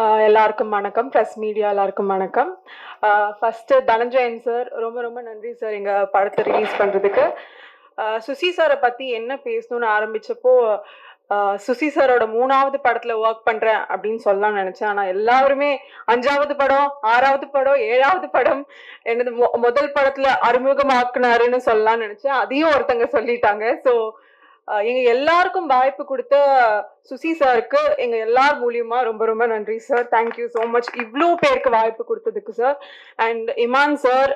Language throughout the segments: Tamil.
எல்லாருக்கும் வணக்கம். ப்ரெஸ் மீடியா எல்லாருக்கும் வணக்கம். ஃபஸ்ட்டு தனஞ்சயன் சார் ரொம்ப ரொம்ப நன்றி சார் எங்கள் படத்தை ரிலீஸ் பண்ணுறதுக்கு சுசி சாரை பற்றி என்ன பேசணும்னு ஆரம்பித்தப்போ சுசி சாரோட மூணாவது படத்துல ஒர்க் பண்றேன் அப்படின்னு சொல்லலாம்னு நினைச்சேன். ஆனா எல்லாருமே அஞ்சாவது படம் ஆறாவது படம் ஏழாவது படம் என்னது மொ- முதல் படத்துல அறிமுகமாக்குனாருன்னு சொல்லலாம்னு நினைச்சேன். அதையும் ஒருத்தங்க சொல்லிட்டாங்க. ஸோ எங்க எல்லாருக்கும் வாய்ப்பு கொடுத்த சுசி சாருக்கு எங்க எல்லார் மூலியமா ரொம்ப ரொம்ப நன்றி சார் தேங்க்யூ ஸோ மச் இவ்வளோ பேருக்கு வாய்ப்பு கொடுத்ததுக்கு sir and Imman sir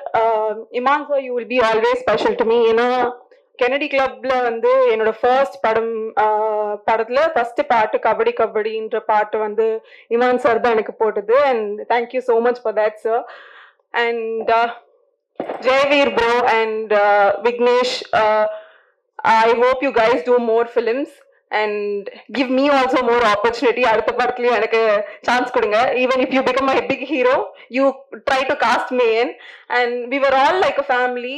Imman sir you will be always special to me ஏன்னா கெனடி கிளப்ல வந்து என்னோட ஃபர்ஸ்ட் படம் படத்துல ஃபர்ஸ்ட் பாட்டு கபடி கபடின்ற பாட்டு வந்து இமான் சார் தான் எனக்கு போட்டது. And thank you so much for that sir and Jayaveer bro and Vignesh I hope you guys do more films and give me also more opportunity அடுத்த படத்துலயும் எனக்கு சான்ஸ் கொடுங்க. Even if you become I big hero you try to cast man in and we were all like a family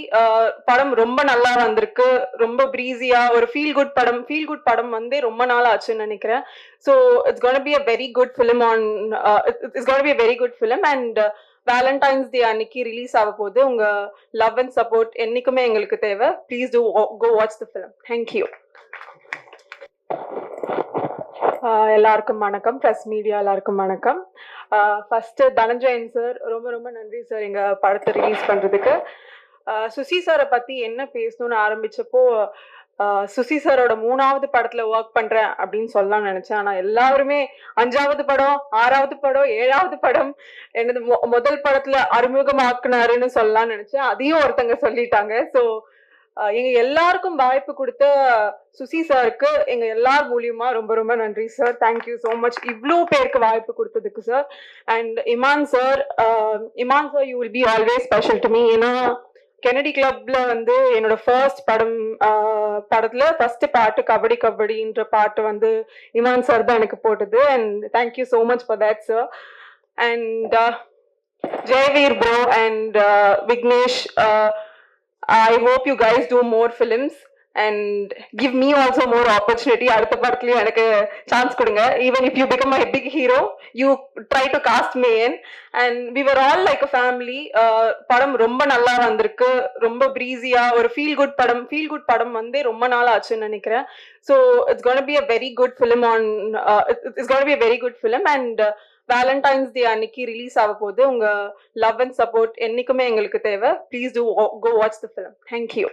படம் ரொம்ப நல்லா வந்திருக்கு. ரொம்ப ப்ரீஸியா ஒரு ஃபீல் குட் படம். ஃபீல் குட் படம் வந்து ரொம்ப நாள் ஆச்சுன்னு நினைக்கிறேன். So it's gonna be a very good film and it's gonna be a very good film and Valentine's day அன்னைக்கு ரிலீஸ் ஆக போது உங்க லவ் அண்ட் சப்போர்ட் என்னைக்குமே எங்களுக்கு தேவை. Please do go watch the film thank you எல்லாருக்கும் வணக்கம். ப்ரெஸ் மீடியா எல்லாருக்கும் வணக்கம். ஃபர்ஸ்ட் தனஞ்சயன் சார் ரொம்ப ரொம்ப நன்றி சார் எங்க படத்தை ரிலீஸ் பண்றதுக்கு. சுசி சாரை பத்தி என்ன பேசணும்னு ஆரம்பிச்சப்போ சுசி சாரோட மூணாவது படத்துல ஒர்க் பண்றேன் அப்படின்னு சொல்லலாம் நினைச்சேன். ஆனா எல்லாருமே அஞ்சாவது படம் ஆறாவது படம் ஏழாவது படம் என்னது முதல் படத்துல அறிமுகமாக்குனாருன்னு சொல்லலாம் நினைச்சேன். அதையும் ஒருத்தங்க சொல்லிட்டாங்க. ஸோ எங்க எல்லாருக்கும் வாய்ப்பு கொடுத்த சுசி சாருக்கு எங்க எல்லார் மூலியமா ரொம்ப ரொம்ப நன்றி சார் தேங்க்யூ ஸோ மச் இவ்வளோ பேருக்கு வாய்ப்பு கொடுத்ததுக்கு sir and Imman sir Imman sir you will be always special to me ஏன்னா கெனடி கிளப்ல வந்து என்னோட ஃபர்ஸ்ட் படம் படத்துல ஃபர்ஸ்ட் பாட்டு கபடி கபடின்ற பாட்டு வந்து இமான் சார் தான் எனக்கு போட்டது. And thank you so much for that sir and Jayaveer bro and Vignesh I hope you guys do more films and give me also more opportunity அடுத்த படத்துலயும் எனக்கு சான்ஸ் கொடுங்க. Even if you become my big hero you try to cast me in and we were all like a family படம் ரொம்ப நல்லா வந்திருக்கு. ரொம்ப ப்ரீஸியா ஒரு ஃபீல் குட் படம் ஃபீல் குட் படம் வந்து ரொம்ப நாள் ஆச்சுன்னு நினைக்கிறேன். So it's gonna be a very good film and it's gonna be a very good film and Valentine's day அன்னைக்கு ரிலீஸ் ஆக போது உங்க லவ் அண்ட் சப்போர்ட் என்னைக்குமே எங்களுக்கு தேவை. Please do go watch the film thank you